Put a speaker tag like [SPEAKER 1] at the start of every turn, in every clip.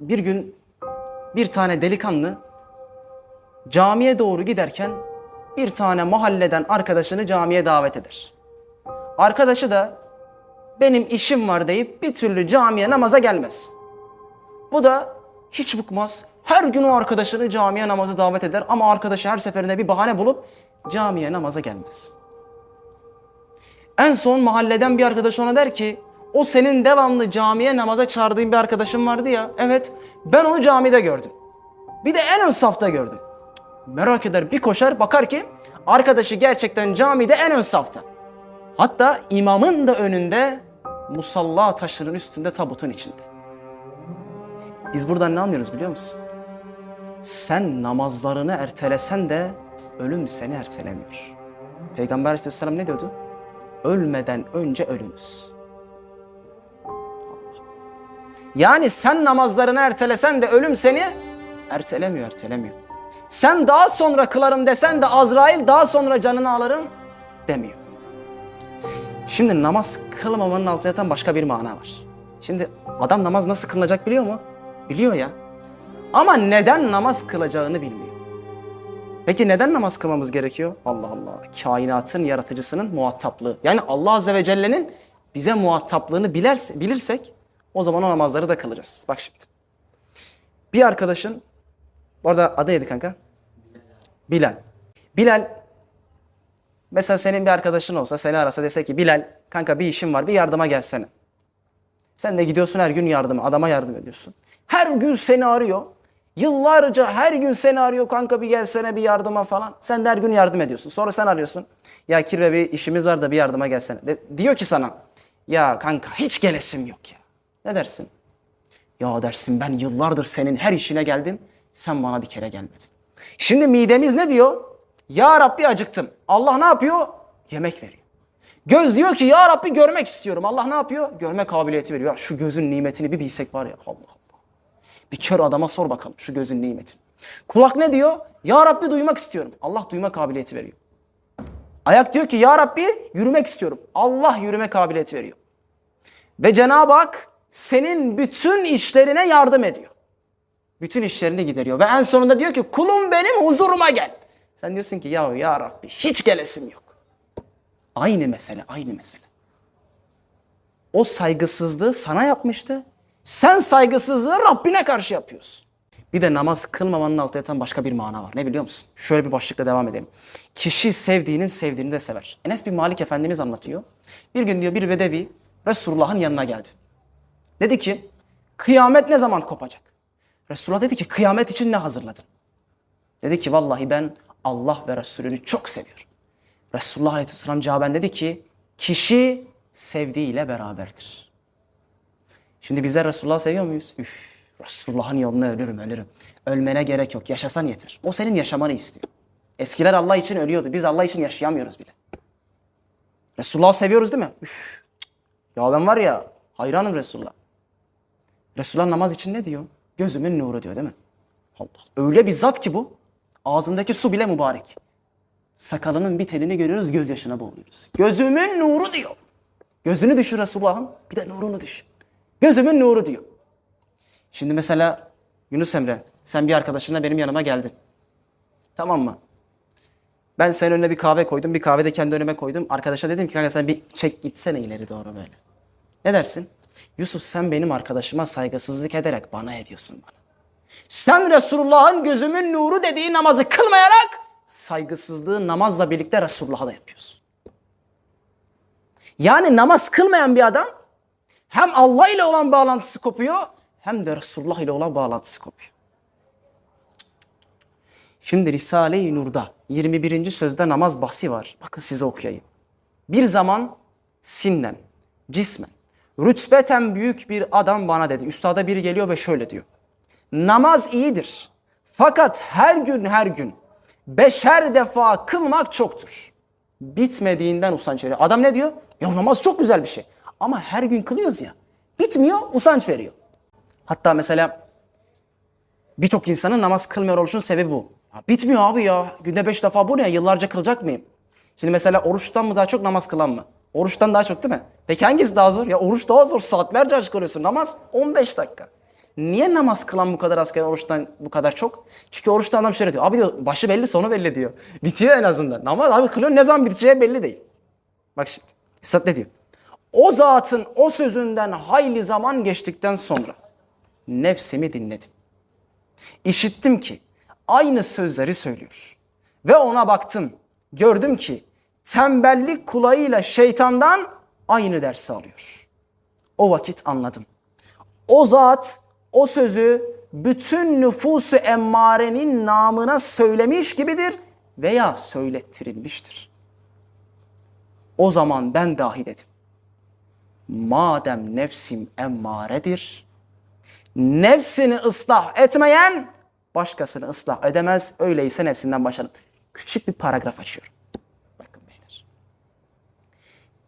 [SPEAKER 1] Bir gün bir tane delikanlı camiye doğru giderken bir tane mahalleden arkadaşını camiye davet eder. Arkadaşı da benim işim var deyip bir türlü camiye namaza gelmez. Bu da hiç bıkmaz. Her gün o arkadaşını camiye namaza davet eder ama arkadaşı her seferinde bir bahane bulup camiye namaza gelmez. En son mahalleden bir arkadaş ona der ki o senin devamlı camiye namaza çağırdığın bir arkadaşın vardı ya. Evet ben onu camide gördüm. Bir de en ön safta gördüm. Merak eder bir koşar bakar ki arkadaşı gerçekten camide en ön safta. Hatta imamın da önünde musalla taşların üstünde tabutun içinde. Biz buradan ne anlıyoruz biliyor musun? Sen namazlarını ertelesen de ölüm seni ertelemiyor. Peygamber aleyhisselam ne diyordu? Ölmeden önce ölünüz. Yani sen namazlarını ertelesen de ölüm seni ertelemiyor, ertelemiyor. Sen daha sonra kılarım desen de Azrail daha sonra canını alırım demiyor. Şimdi namaz kılmamanın altında yatan başka bir mana var. Şimdi adam namaz nasıl kılınacak biliyor mu? Biliyor ya. Ama neden namaz kılacağını bilmiyor. Peki neden namaz kılmamız gerekiyor? Allah Allah. Kainatın yaratıcısının muhataplığı. Yani Allah Azze ve Celle'nin bize muhataplığını bilerse, bilirsek o zaman o namazları da kılacağız. Bak şimdi. Bir arkadaşın, bu arada adı neydi kanka? Bilal. Bilal, mesela senin bir arkadaşın olsa seni arasa dese ki Bilal kanka bir işim var bir yardıma gelsene. Sen de gidiyorsun her gün yardıma, adama yardım ediyorsun. Her gün seni arıyor. Yıllarca her gün seni arıyor kanka bir gelsene bir yardıma falan. Sen de her gün yardım ediyorsun. Sonra sen arıyorsun. Ya Kirve bir işimiz var da bir yardıma gelsene. De- diyor ki sana ya kanka hiç gelesim yok ya. Ne dersin? Ya dersin ben yıllardır senin her işine geldim. Sen bana bir kere gelmedin. Şimdi midemiz ne diyor? Ya Rabbi acıktım. Allah ne yapıyor? Yemek veriyor. Göz diyor ki ya Rabbi görmek istiyorum. Allah ne yapıyor? Görme kabiliyeti veriyor. Ya şu gözün nimetini bir bilsek var ya Allah Allah. Bir kör adama sor bakalım şu gözün nimetini. Kulak ne diyor? Ya Rabbi duymak istiyorum. Allah duyma kabiliyeti veriyor. Ayak diyor ki ya Rabbi yürümek istiyorum. Allah yürüme kabiliyeti veriyor. Ve Cenab-ı Hak senin bütün işlerine yardım ediyor. Bütün işlerini gideriyor. Ve en sonunda diyor ki kulum benim huzuruma gel. Sen diyorsun ki ya ya Rabbi hiç gelesim yok. Aynı mesele, aynı mesele. O saygısızlığı sana yapmıştı. Sen saygısızlığı Rabbine karşı yapıyorsun. Bir de namaz kılmamanın altında yatan başka bir mana var. Ne biliyor musun? Şöyle bir başlıkla devam edelim. Kişi sevdiğinin sevdiğini de sever. Enes bin Malik Efendimiz anlatıyor. Bir gün diyor bir bedevi Resulullah'ın yanına geldi. Dedi ki kıyamet ne zaman kopacak? Resulullah dedi ki kıyamet için ne hazırladın? Dedi ki vallahi ben Allah ve Resulünü çok seviyorum. Resulullah Aleyhisselam cevaben dedi ki kişi sevdiğiyle beraberdir. Şimdi bizler Resulullah'ı seviyor muyuz? Üf, Resulullah'ın yoluna ölürüm ölürüm. Ölmene gerek yok. Yaşasan yeter. O senin yaşamanı istiyor. Eskiler Allah için ölüyordu. Biz Allah için yaşayamıyoruz bile. Resulullah'ı seviyoruz değil mi? Üf. Ya ben var ya hayranım Resulullah. Resulullah namaz için ne diyor? Gözümün nuru diyor değil mi? Allah. Öyle bir zat ki bu. Ağzındaki su bile mübarek. Sakalının bir telini görüyoruz gözyaşına boğuluyoruz. Gözümün nuru diyor. Gözünü düşün Resulullah'ın bir de nurunu düşün. Gözümün nuru diyor. Şimdi mesela Yunus Emre sen bir arkadaşınla benim yanıma geldin. Tamam mı? Ben senin önüne bir kahve koydum. Bir kahve de kendi önüme koydum. Arkadaşa dedim ki kanka sen bir çek gitsene ileri doğru böyle. Ne dersin? Yusuf sen benim arkadaşıma saygısızlık ederek bana ediyorsun bana. Sen Resulullah'ın gözümün nuru dediği namazı kılmayarak saygısızlığı namazla birlikte Resulullah'a da yapıyorsun. Yani namaz kılmayan bir adam hem Allah ile olan bağlantısı kopuyor hem de Resulullah ile olan bağlantısı kopuyor. Şimdi Risale-i Nur'da 21. sözde namaz bahsi var. Bakın size okuyayım. Bir zaman sinnen, cismen, rütbeten büyük bir adam bana dedi. Üstada biri geliyor ve şöyle diyor. Namaz iyidir. Fakat her gün her gün beşer defa kılmak çoktur. Bitmediğinden usanç veriyor. Adam ne diyor? Ya namaz çok güzel bir şey. Ama her gün kılıyoruz ya. Bitmiyor, usanç veriyor. Hatta mesela birçok insanın namaz kılmıyor oluşunun sebebi bu. Bitmiyor abi ya. Günde beş defa bu ne? Yıllarca kılacak mıyım? Şimdi mesela oruçtan mı daha çok namaz kılan mı? Oruçtan daha çok değil mi? Peki hangisi daha zor? Ya oruç daha zor. Saatlerce aç kalıyorsun. Namaz 15 dakika. Niye namaz kılan bu kadar azken oruçtan bu kadar çok? Çünkü oruçta adam şöyle diyor. Abi diyor başı belli sonu belli diyor. Bitiyor en azından. Namaz abi kılıyor ne zaman biteceği belli değil. Bak şimdi. Üstad ne diyor? O zatın o sözünden hayli zaman geçtikten sonra nefsimi dinledim. İşittim ki aynı sözleri söylüyor. Ve ona baktım. Gördüm ki tembellik kulağıyla şeytandan aynı dersi alıyor. O vakit anladım. O zat o sözü bütün nüfusu emmarenin namına söylemiş gibidir veya söylettirilmiştir. O zaman ben dahi dedim. Madem nefsim emmaredir, nefsini ıslah etmeyen başkasını ıslah edemez. Öyleyse nefsinden başlarım. Küçük bir paragraf açıyorum.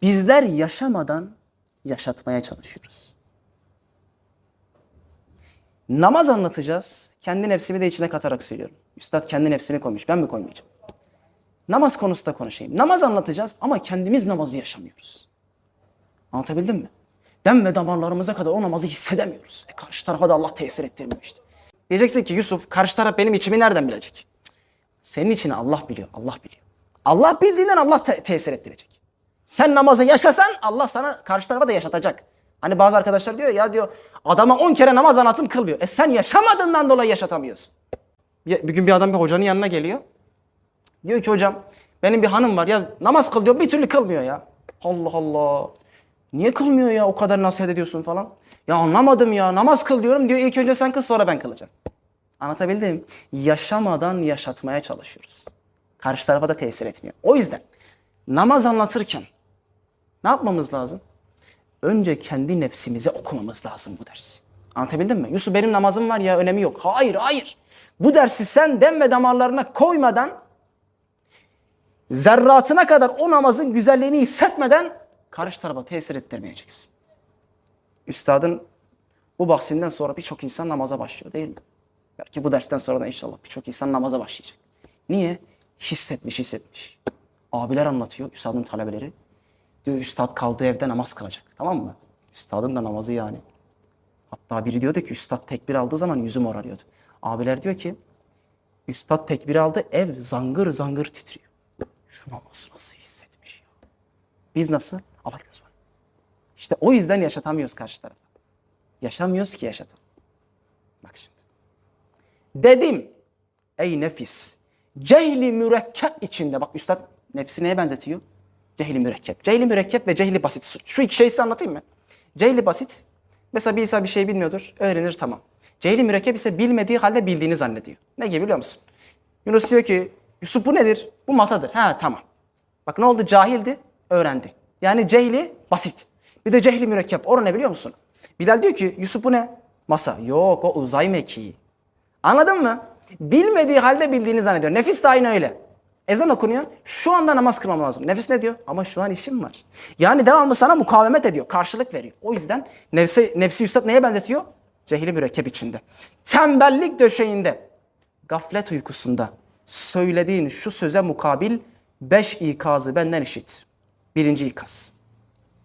[SPEAKER 1] Bizler yaşamadan yaşatmaya çalışıyoruz. Namaz anlatacağız. Kendi nefsimi de içine katarak söylüyorum. Üstad kendi nefsini koymuş. Ben mi koymayacağım? Namaz konusunda konuşayım. Namaz anlatacağız ama kendimiz namazı yaşamıyoruz. Anlatabildim mi? Dem ve damarlarımıza kadar o namazı hissedemiyoruz. E karşı tarafa da Allah tesir ettirmemişti. Diyeceksin ki Yusuf karşı taraf benim içimi nereden bilecek? Senin içini Allah biliyor. Allah biliyor. Allah bildiğinden Allah te- tesir ettirecek. Sen namazı yaşasan Allah sana karşı tarafa da yaşatacak. Hani bazı arkadaşlar diyor ya diyor adama 10 kere namaz anlatım kılmıyor. E sen yaşamadığından dolayı yaşatamıyorsun. Bir gün bir adam bir hocanın yanına geliyor. Diyor ki hocam benim bir hanım var ya namaz kıl diyor bir türlü kılmıyor ya. Allah Allah. Niye kılmıyor ya o kadar nasihat ediyorsun falan. Ya anlamadım ya namaz kıl diyorum diyor ilk önce sen kıl sonra ben kılacağım. Anlatabildim. Yaşamadan yaşatmaya çalışıyoruz. Karşı tarafa da tesir etmiyor. O yüzden namaz anlatırken ne yapmamız lazım? Önce kendi nefsimize okumamız lazım bu dersi. Anlatabildim mi? Yusuf benim namazım var ya önemi yok. Hayır hayır. Bu dersi sen dem ve damarlarına koymadan zerratına kadar o namazın güzelliğini hissetmeden karşı tarafa tesir ettirmeyeceksin. Üstadın bu bahsinden sonra birçok insan namaza başlıyor değil mi? Belki bu dersten sonra da inşallah birçok insan namaza başlayacak. Niye? Hissetmiş hissetmiş. Abiler anlatıyor, üstadın talebeleri. Diyor üstad kaldığı evde namaz kılacak. Tamam mı? Üstadın da namazı yani. Hatta biri diyordu ki üstad tekbir aldığı zaman yüzü morarıyordu. Abiler diyor ki üstad tekbir aldı ev zangır zangır titriyor. Şu namazı nasıl hissetmiş ya. Biz nasıl? Allah göz var. İşte o yüzden yaşatamıyoruz karşı tarafa. Yaşamıyoruz ki yaşatalım. Bak şimdi. Dedim ey nefis cehli mürekkep içinde bak üstad nefsi neye benzetiyor? Cehli mürekkep. Cehli mürekkep ve cehli basit. Şu- iki şeyi size anlatayım mı? Cehli basit. Mesela bir insan bir şey bilmiyordur. Öğrenir tamam. Cehli mürekkep ise bilmediği halde bildiğini zannediyor. Ne gibi biliyor musun? Yunus diyor ki Yusuf bu nedir? Bu masadır. Ha tamam. Bak ne oldu? Cahildi. Öğrendi. Yani cehli basit. Bir de cehli mürekkep. O ne biliyor musun? Bilal diyor ki Yusuf bu ne? Masa. Yok o uzay mekiği. Anladın mı? Bilmediği halde bildiğini zannediyor. Nefis de aynı öyle. Ezan okunuyor. Şu anda namaz kılmam lazım. Nefis ne diyor? Ama şu an işim var. Yani devamlı sana mukavemet ediyor. Karşılık veriyor. O yüzden nefsi, nefsi üstad neye benzetiyor? Cehili mürekkep içinde. Tembellik döşeğinde. Gaflet uykusunda. Söylediğin şu söze mukabil beş ikazı benden işit. Birinci ikaz.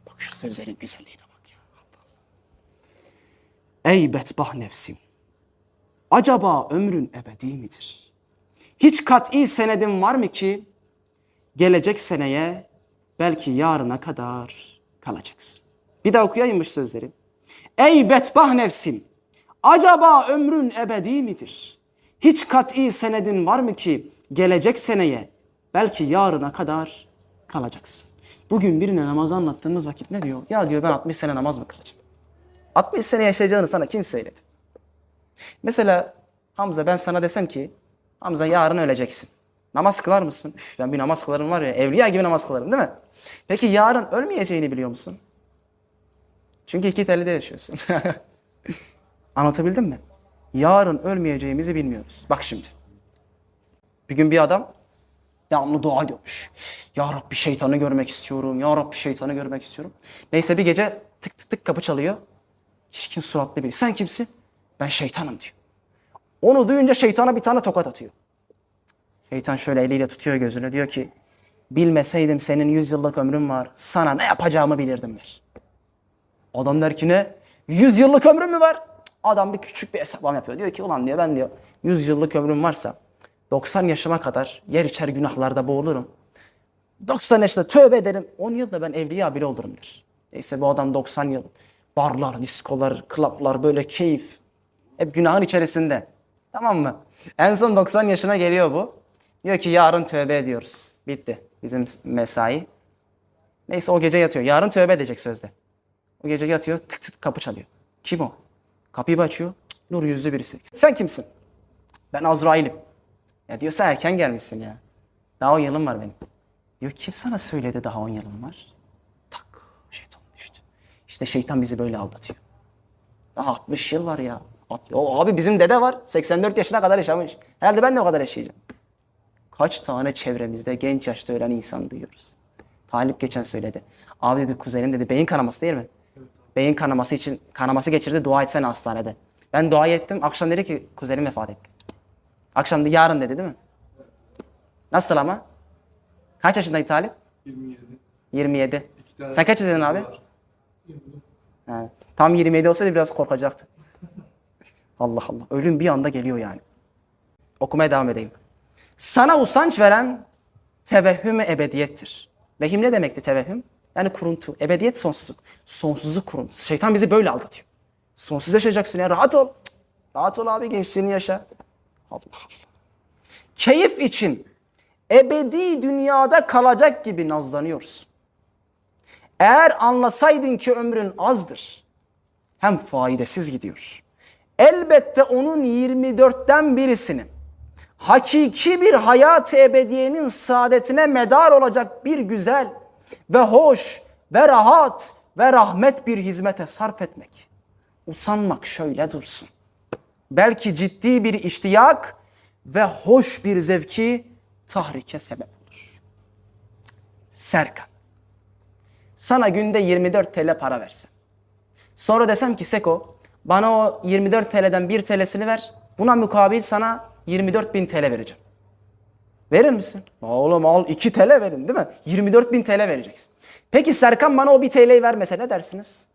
[SPEAKER 1] Bak şu sözlerin güzelliğine bak ya. Ey bedbah nefsim. Acaba ömrün ebedi midir? Hiç kat'i senedin var mı ki gelecek seneye belki yarına kadar kalacaksın. Bir daha okuyayım şu sözleri. Ey bedbah nefsim! Acaba ömrün ebedi midir? Hiç kat'i senedin var mı ki gelecek seneye belki yarına kadar kalacaksın. Bugün birine namaz anlattığımız vakit ne diyor? Ya diyor ben 60 sene namaz mı kılacağım? 60 sene yaşayacağını sana kim söyledi? Mesela Hamza ben sana desem ki Hamza yarın öleceksin. Namaz kılar mısın? Üf, ben bir namaz kılarım var ya evliya gibi namaz kılarım değil mi? Peki yarın ölmeyeceğini biliyor musun? Çünkü iki telde yaşıyorsun. Anlatabildim mi? Yarın ölmeyeceğimizi bilmiyoruz. Bak şimdi. Bir gün bir adam devamlı dua ediyormuş. Ya Rabbi şeytanı görmek istiyorum. Ya Rabbi şeytanı görmek istiyorum. Neyse bir gece tık tık tık kapı çalıyor. Çirkin suratlı biri. Sen kimsin? Ben şeytanım diyor. Onu duyunca şeytana bir tane tokat atıyor. Şeytan şöyle eliyle tutuyor gözünü diyor ki bilmeseydim senin yüz yıllık ömrün var sana ne yapacağımı bilirdim der. Adam der ki ne? Yüz yıllık ömrüm mü var? Adam bir küçük bir hesaplama yapıyor. Diyor ki ulan diyor ben diyor 100 yıllık ömrüm varsa 90 yaşıma kadar yer içer günahlarda boğulurum. 90 yaşında tövbe ederim. 10 yılda ben evliya bile olurum der. Neyse bu adam 90 yıl barlar, diskolar, klaplar böyle keyif. Hep günahın içerisinde. Tamam mı? En son 90 yaşına geliyor bu. Diyor ki yarın tövbe ediyoruz. Bitti bizim mesai. Neyse o gece yatıyor. Yarın tövbe edecek sözde. O gece yatıyor tık tık kapı çalıyor. Kim o? Kapıyı açıyor. Nur yüzlü birisi. Sen kimsin? Ben Azrail'im. Ya diyor sen erken gelmişsin ya. Daha 10 yılım var benim. Diyor kim sana söyledi daha 10 yılım var? Tak şeytan düştü. İşte şeytan bizi böyle aldatıyor. Daha 60 yıl var ya. O abi bizim dede var. 84 yaşına kadar yaşamış. Herhalde ben de o kadar yaşayacağım. Kaç tane çevremizde genç yaşta ölen insan duyuyoruz. Talip geçen söyledi. Abi dedi kuzenim dedi beyin kanaması değil mi? Beyin kanaması için kanaması geçirdi dua etsene hastanede. Ben dua ettim. Akşam dedi ki kuzenim vefat etti. Akşam dedi yarın dedi değil mi? Nasıl ama? Kaç yaşındaydı Talip?
[SPEAKER 2] 27.
[SPEAKER 1] 27.
[SPEAKER 2] tane
[SPEAKER 1] Sen kaç izledin abi?
[SPEAKER 2] var.
[SPEAKER 1] Ha, tam 27 olsaydı biraz korkacaktı. Allah Allah. Ölüm bir anda geliyor yani. Okumaya devam edeyim. Sana usanç veren tevehhüm ebediyettir. Vehim ne demekti tevehhüm? Yani kuruntu. Ebediyet sonsuzluk. Sonsuzluk kuruntu. Şeytan bizi böyle aldatıyor. Sonsuz yaşayacaksın ya. Rahat ol. Rahat ol abi gençliğini yaşa. Allah Allah. Keyif için ebedi dünyada kalacak gibi nazlanıyorsun. Eğer anlasaydın ki ömrün azdır, hem faydasız gidiyor. Elbette onun 24'ten birisinin hakiki bir hayat-ı ebediyenin saadetine medar olacak bir güzel ve hoş ve rahat ve rahmet bir hizmete sarf etmek. Usanmak şöyle dursun. Belki ciddi bir iştiyak ve hoş bir zevki tahrike sebep olur. Serkan sana günde 24 TL para versem. Sonra desem ki Seko bana o 24 TL'den 1 TL'sini ver. Buna mukabil sana 24 bin TL vereceğim. Verir misin? Oğlum al 2 TL verin değil mi? 24 bin TL vereceksin. Peki Serkan bana o 1 TL'yi vermese ne dersiniz?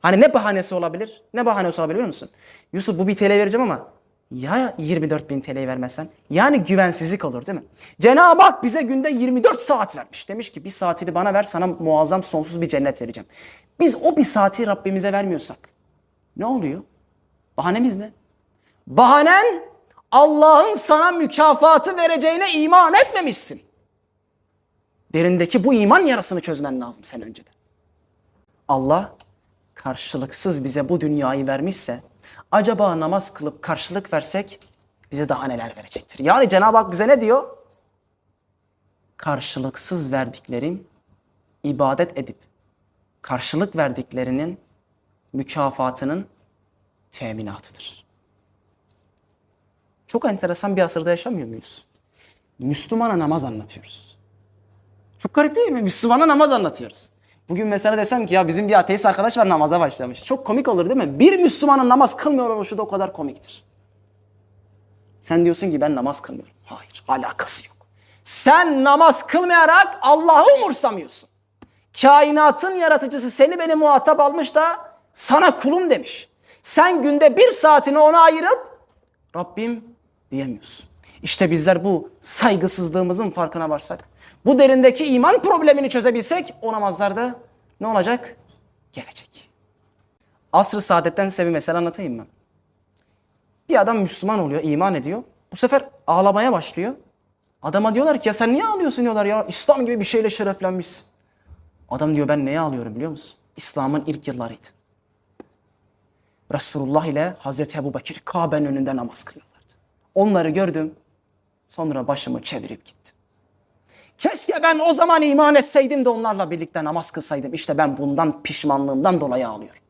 [SPEAKER 1] Hani ne bahanesi olabilir? Ne bahanesi olabilir biliyor musun? Yusuf bu 1 TL vereceğim ama ya 24 bin TL'yi vermezsen? Yani güvensizlik olur değil mi? Cenab-ı Hak bize günde 24 saat vermiş. Demiş ki bir saatini bana ver sana muazzam sonsuz bir cennet vereceğim. Biz o bir saati Rabbimize vermiyorsak ne oluyor? Bahanemiz ne? Bahanen Allah'ın sana mükafatı vereceğine iman etmemişsin. Derindeki bu iman yarasını çözmen lazım sen önceden. Allah karşılıksız bize bu dünyayı vermişse acaba namaz kılıp karşılık versek bize daha neler verecektir? Yani Cenab-ı Hak bize ne diyor? Karşılıksız verdiklerin ibadet edip karşılık verdiklerinin mükafatının teminatıdır. Çok enteresan bir asırda yaşamıyor muyuz? Müslümana namaz anlatıyoruz. Çok garip değil mi? Müslümana namaz anlatıyoruz. Bugün mesela desem ki ya bizim bir ateist arkadaş var namaza başlamış. Çok komik olur değil mi? Bir Müslümanın namaz kılmıyor oluşu da o kadar komiktir. Sen diyorsun ki ben namaz kılmıyorum. Hayır alakası yok. Sen namaz kılmayarak Allah'ı umursamıyorsun. Kainatın yaratıcısı seni beni muhatap almış da sana kulum demiş. Sen günde bir saatini ona ayırıp Rabbim diyemiyorsun. İşte bizler bu saygısızlığımızın farkına varsak, bu derindeki iman problemini çözebilsek o namazlarda ne olacak? Gelecek. Asr-ı saadetten size bir mesele anlatayım mı? Bir adam Müslüman oluyor, iman ediyor. Bu sefer ağlamaya başlıyor. Adama diyorlar ki ya sen niye ağlıyorsun diyorlar ya. İslam gibi bir şeyle şereflenmişsin. Adam diyor ben neye ağlıyorum biliyor musun? İslam'ın ilk yıllarıydı. Resulullah ile Hazreti Ebu Bekir Kabe'nin önünde namaz kılıyorlardı. Onları gördüm. Sonra başımı çevirip gittim. Keşke ben o zaman iman etseydim de onlarla birlikte namaz kılsaydım. İşte ben bundan pişmanlığımdan dolayı ağlıyorum.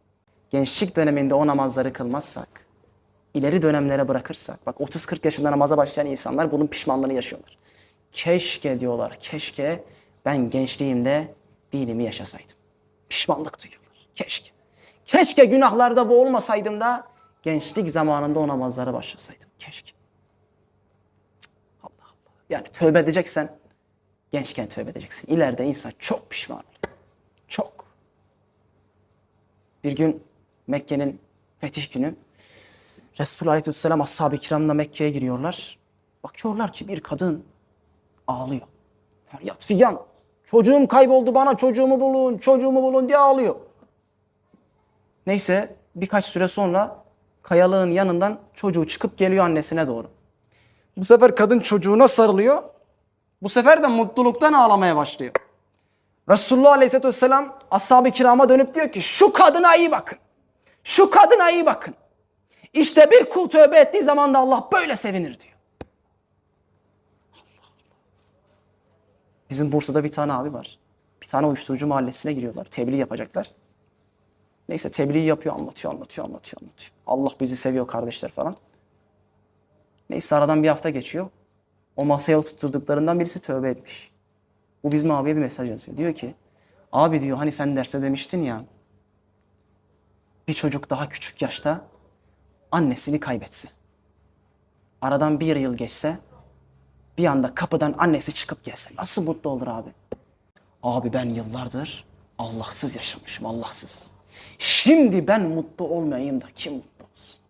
[SPEAKER 1] Gençlik döneminde o namazları kılmazsak, ileri dönemlere bırakırsak, bak 30-40 yaşında namaza başlayan insanlar bunun pişmanlığını yaşıyorlar. Keşke diyorlar, keşke ben gençliğimde dinimi yaşasaydım. Pişmanlık duyuyorlar, keşke. Keşke günahlarda boğulmasaydım da gençlik zamanında o namazlara başlasaydım. Keşke. Allah Allah. Yani tövbe edeceksen gençken tövbe edeceksin. İleride insan çok pişman olur. Çok. Bir gün Mekke'nin Fetih günü. Resulullah Aleyhisselam ashab-ı kiramla Mekke'ye giriyorlar. Bakıyorlar ki bir kadın ağlıyor. Feryat figan. Çocuğum kayboldu bana çocuğumu bulun, çocuğumu bulun diye ağlıyor. Neyse birkaç süre sonra kayalığın yanından çocuğu çıkıp geliyor annesine doğru. Bu sefer kadın çocuğuna sarılıyor. Bu sefer de mutluluktan ağlamaya başlıyor. Resulullah Aleyhisselatü Vesselam ashab-ı kirama dönüp diyor ki şu kadına iyi bakın. Şu kadına iyi bakın. İşte bir kul tövbe ettiği zaman da Allah böyle sevinir diyor. Bizim Bursa'da bir tane abi var. Bir tane uyuşturucu mahallesine giriyorlar. Tebliğ yapacaklar. Neyse tebliğ yapıyor, anlatıyor, anlatıyor, anlatıyor, anlatıyor. Allah bizi seviyor kardeşler falan. Neyse aradan bir hafta geçiyor. O masaya oturtturduklarından birisi tövbe etmiş. Bu bizim abiye bir mesaj yazıyor. Diyor ki, abi diyor hani sen derste demiştin ya, bir çocuk daha küçük yaşta annesini kaybetse. Aradan bir yıl geçse, bir anda kapıdan annesi çıkıp gelse nasıl mutlu olur abi? Abi ben yıllardır Allahsız yaşamışım, Allahsız. Şimdi ben mutlu olmayayım da kim mutlu olsun?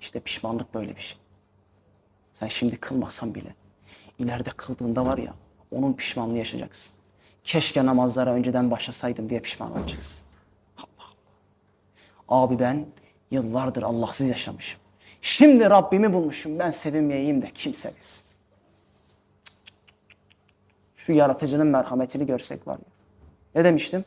[SPEAKER 1] İşte pişmanlık böyle bir şey. Sen şimdi kılmasan bile ileride kıldığında var ya onun pişmanlığı yaşayacaksın. Keşke namazlara önceden başlasaydım diye pişman olacaksın. Allah Allah. Abi ben yıllardır Allahsız yaşamışım. Şimdi Rabbimi bulmuşum. Ben sevinmeyeyim de kim sevsin? Şu yaratıcının merhametini görsek var ya. Ne demiştim?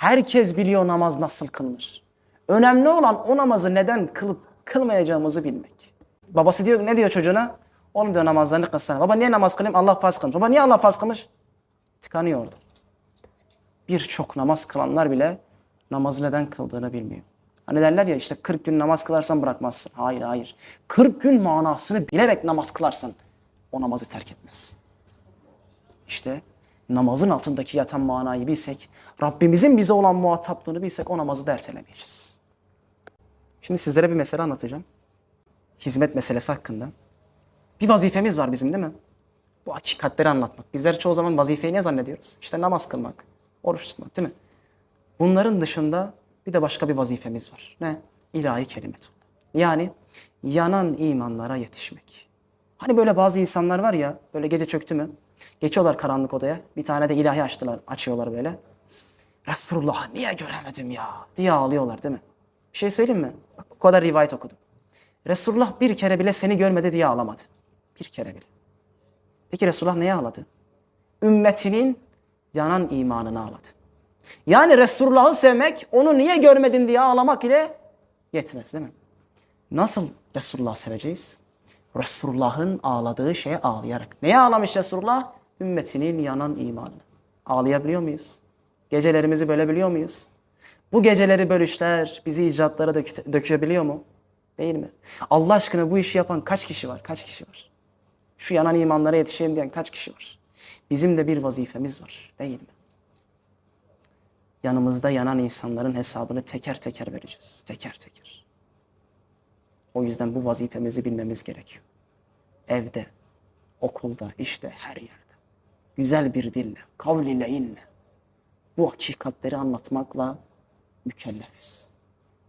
[SPEAKER 1] Herkes biliyor namaz nasıl kılınır. Önemli olan o namazı neden kılıp kılmayacağımızı bilmek. Babası diyor ne diyor çocuğuna? Oğlum diyor namazlarını kılsana. Baba niye namaz kılayım? Allah farz kılmış. Baba niye Allah farz kılmış? Tıkanıyor orada. Birçok namaz kılanlar bile namazı neden kıldığını bilmiyor. Hani derler ya işte 40 gün namaz kılarsan bırakmazsın. Hayır hayır. 40 gün manasını bilerek namaz kılarsan o namazı terk etmezsin. İşte namazın altındaki yatan manayı bilsek, Rabbimizin bize olan muhataplığını bilsek o namazı ders elemeyeceğiz. Şimdi sizlere bir mesele anlatacağım. Hizmet meselesi hakkında. Bir vazifemiz var bizim değil mi? Bu hakikatleri anlatmak. Bizler çoğu zaman vazifeyi ne zannediyoruz? İşte namaz kılmak, oruç tutmak değil mi? Bunların dışında bir de başka bir vazifemiz var. Ne? İlahi kelimetullah. Yani yanan imanlara yetişmek. Hani böyle bazı insanlar var ya, böyle gece çöktü mü? Geçiyorlar karanlık odaya. Bir tane de ilahi açtılar, açıyorlar böyle. Resulullah niye göremedim ya diye ağlıyorlar değil mi? Bir şey söyleyeyim mi? Bak o kadar rivayet okudum. Resulullah bir kere bile seni görmedi diye ağlamadı. Bir kere bile. Peki Resulullah neye ağladı? Ümmetinin yanan imanını ağladı. Yani Resulullah'ı sevmek, onu niye görmedin diye ağlamak ile yetmez değil mi? Nasıl Resulullah'ı seveceğiz? Resulullah'ın ağladığı şeye ağlayarak. Neye ağlamış Resulullah? Ümmetinin yanan imanını. Ağlayabiliyor muyuz? Gecelerimizi bölebiliyor muyuz? Bu geceleri bölüşler bizi icatlara dök dökebiliyor mu? Değil mi? Allah aşkına bu işi yapan kaç kişi var? Kaç kişi var? Şu yanan imanlara yetişeyim diyen kaç kişi var? Bizim de bir vazifemiz var. Değil mi? Yanımızda yanan insanların hesabını teker teker vereceğiz. Teker teker. O yüzden bu vazifemizi bilmemiz gerekiyor. Evde, okulda, işte her yerde. Güzel bir dille, kavliyle. Bu hakikatleri anlatmakla mükellefiz.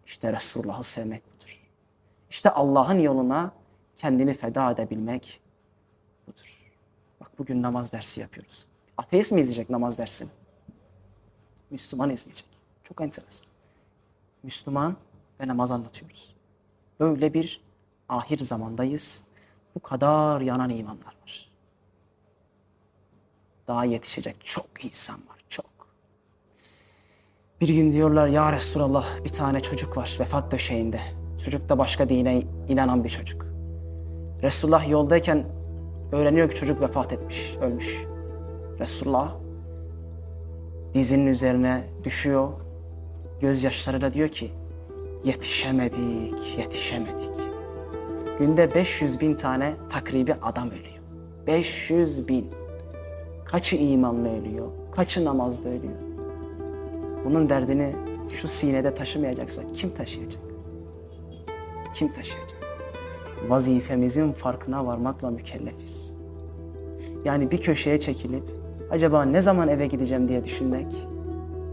[SPEAKER 1] İşte Resulullah'ı sevmek budur. İşte Allah'ın yoluna kendini feda edebilmek budur. Bak bugün namaz dersi yapıyoruz. Ateist mi izleyecek namaz dersini? Müslüman izleyecek. Çok enteresan. Müslüman ve namaz anlatıyoruz. Böyle bir ahir zamandayız. Bu kadar yanan imanlar var. Daha yetişecek çok insan var, çok. Bir gün diyorlar ya Resulallah bir tane çocuk var vefat döşeğinde. Çocuk da başka dine inanan bir çocuk. Resulullah yoldayken öğreniyor ki çocuk vefat etmiş, ölmüş. Resulullah dizinin üzerine düşüyor. Gözyaşlarıyla diyor ki yetişemedik, yetişemedik. Günde 500 bin tane takribi adam ölüyor. 500 bin. Kaçı imanla ölüyor, kaçı namazda ölüyor. Bunun derdini şu sinede taşımayacaksa kim taşıyacak? Kim taşıyacak? Vazifemizin farkına varmakla mükellefiz. Yani bir köşeye çekilip acaba ne zaman eve gideceğim diye düşünmek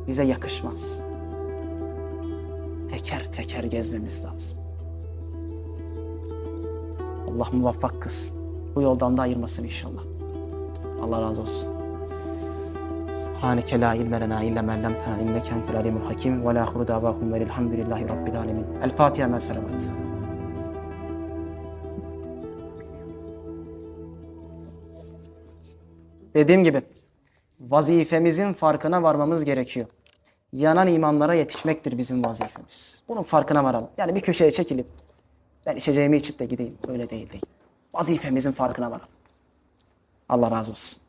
[SPEAKER 1] bize yakışmaz. Teker teker gezmemiz lazım. Allah muvaffak kılsın. Bu yoldan da ayırmasın inşallah. Allah razı olsun. Subhaneke la ilme lena illa men lemtena inneke entel alimul hakim ve la ahru davakum ve elhamdülillahi rabbil alemin. El Fatiha men selamet. Dediğim gibi vazifemizin farkına varmamız gerekiyor. Yanan imamlara yetişmektir bizim vazifemiz. Bunun farkına varalım. Yani bir köşeye çekilip ben içeceğimi içip de gideyim. Öyle değil değil. Vazifemizin farkına varalım. Allah razı olsun.